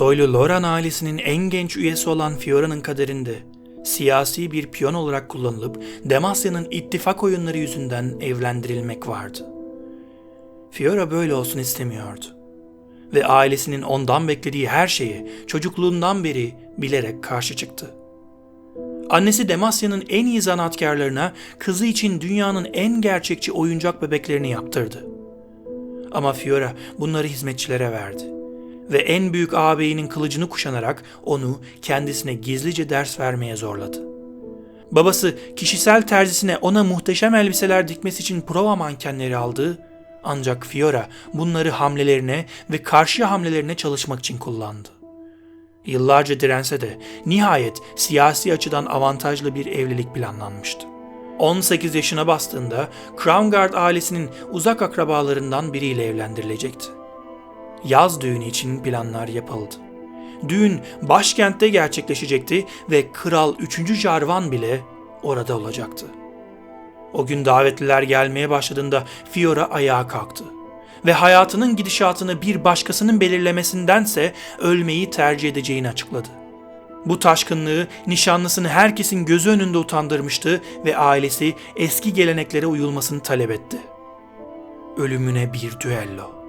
Soylu Loran ailesinin en genç üyesi olan Fiora'nın kaderinde siyasi bir piyon olarak kullanılıp Demasya'nın ittifak oyunları yüzünden evlendirilmek vardı. Fiora böyle olsun istemiyordu. Ve ailesinin ondan beklediği her şeyi çocukluğundan beri bilerek karşı çıktı. Annesi Demasya'nın en iyi zanaatkarlarına kızı için dünyanın en gerçekçi oyuncak bebeklerini yaptırdı. Ama Fiora bunları hizmetçilere verdi ve en büyük ağabeyinin kılıcını kuşanarak onu kendisine gizlice ders vermeye zorladı. Babası kişisel terzisine ona muhteşem elbiseler dikmesi için prova mankenleri aldı ancak Fiora bunları hamlelerine ve karşı hamlelerine çalışmak için kullandı. Yıllarca dirense de nihayet siyasi açıdan avantajlı bir evlilik planlanmıştı. 18 yaşına bastığında Crown Guard ailesinin uzak akrabalarından biriyle evlendirilecekti. Yaz düğünü için planlar yapıldı. Düğün başkentte gerçekleşecekti ve Kral 3. Jarvan bile orada olacaktı. O gün davetliler gelmeye başladığında Fiora ayağa kalktı ve hayatının gidişatını bir başkasının belirlemesindense ölmeyi tercih edeceğini açıkladı. Bu taşkınlığı nişanlısını herkesin gözü önünde utandırmıştı ve ailesi eski geleneklere uyulmasını talep etti. Ölümüne bir düello.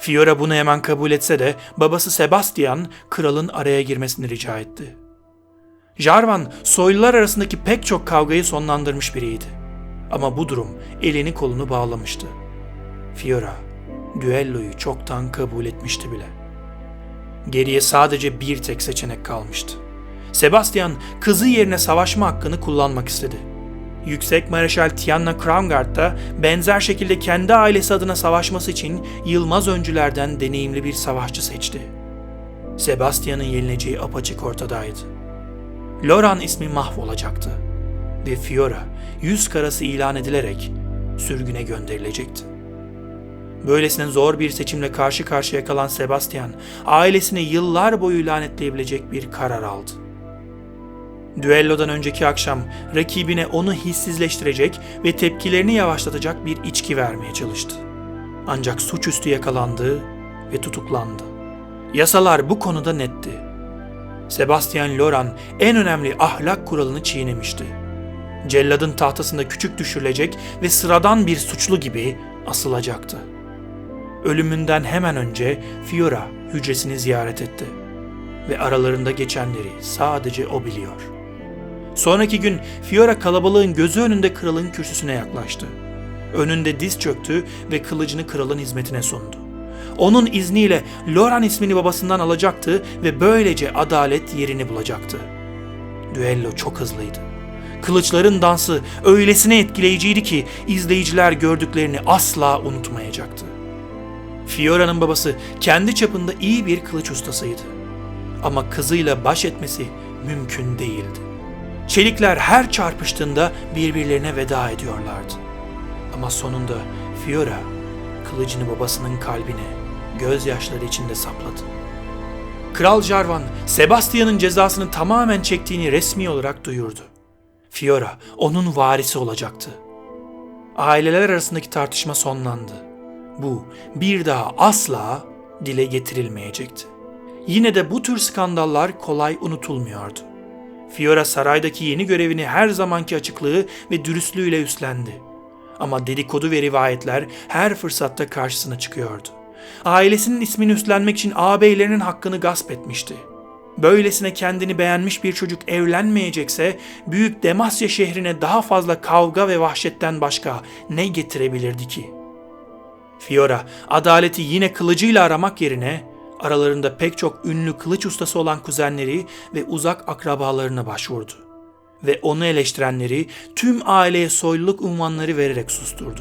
Fiora bunu hemen kabul etse de babası Sebastian kralın araya girmesini rica etti. Jarvan soylular arasındaki pek çok kavgayı sonlandırmış biriydi. Ama bu durum elini kolunu bağlamıştı. Fiora düelloyu çoktan kabul etmişti bile. Geriye sadece bir tek seçenek kalmıştı. Sebastian kızı yerine savaşma hakkını kullanmak istedi. Yüksek Mareşal Tianna Crownguard da benzer şekilde kendi ailesi adına savaşması için Yılmaz öncülerden deneyimli bir savaşçı seçti. Sebastian'ın yenileceği apaçık ortadaydı. Loran ismi mahvolacaktı ve Fiora yüz karası ilan edilerek sürgüne gönderilecekti. Böylesine zor bir seçimle karşı karşıya kalan Sebastian, ailesini yıllar boyu lanetleyebilecek bir karar aldı. Düellodan önceki akşam rakibine onu hissizleştirecek ve tepkilerini yavaşlatacak bir içki vermeye çalıştı. Ancak suçüstü yakalandı ve tutuklandı. Yasalar bu konuda netti. Sebastian Loran en önemli ahlak kuralını çiğnemişti. Celladın tahtasında küçük düşürülecek ve sıradan bir suçlu gibi asılacaktı. Ölümünden hemen önce Fiora hücresini ziyaret etti ve aralarında geçenleri sadece o biliyor. Sonraki gün Fiora kalabalığın gözü önünde kralın kürsüsüne yaklaştı. Önünde diz çöktü ve kılıcını kralın hizmetine sundu. Onun izniyle Loran ismini babasından alacaktı ve böylece adalet yerini bulacaktı. Düello çok hızlıydı. Kılıçların dansı öylesine etkileyiciydi ki izleyiciler gördüklerini asla unutmayacaktı. Fiora'nın babası kendi çapında iyi bir kılıç ustasıydı. Ama kızıyla baş etmesi mümkün değildi. Çelikler her çarpıştığında birbirlerine veda ediyorlardı. Ama sonunda Fiora kılıcını babasının kalbine gözyaşları içinde sapladı. Kral Jarvan, Sebastian'ın cezasını tamamen çektiğini resmi olarak duyurdu. Fiora onun varisi olacaktı. Aileler arasındaki tartışma sonlandı. Bu bir daha asla dile getirilmeyecekti. Yine de bu tür skandallar kolay unutulmuyordu. Fiora saraydaki yeni görevini her zamanki açıklığı ve dürüstlüğüyle üstlendi. Ama dedikodu ve rivayetler her fırsatta karşısına çıkıyordu. Ailesinin ismini üstlenmek için ağabeylerinin hakkını gasp etmişti. Böylesine kendini beğenmiş bir çocuk evlenmeyecekse büyük Demasya şehrine daha fazla kavga ve vahşetten başka ne getirebilirdi ki? Fiora adaleti yine kılıcıyla aramak yerine aralarında pek çok ünlü kılıç ustası olan kuzenleri ve uzak akrabalarına başvurdu. Ve onu eleştirenleri tüm aileye soyluluk unvanları vererek susturdu.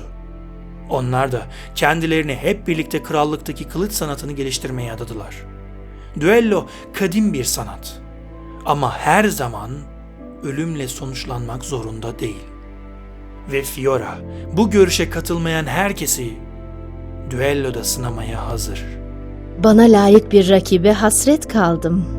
Onlar da kendilerini hep birlikte krallıktaki kılıç sanatını geliştirmeye adadılar. Düello kadim bir sanat. Ama her zaman ölümle sonuçlanmak zorunda değil. Ve Fiora bu görüşe katılmayan herkesi düelloda sınamaya hazır.'' Bana layık bir rakibe hasret kaldım.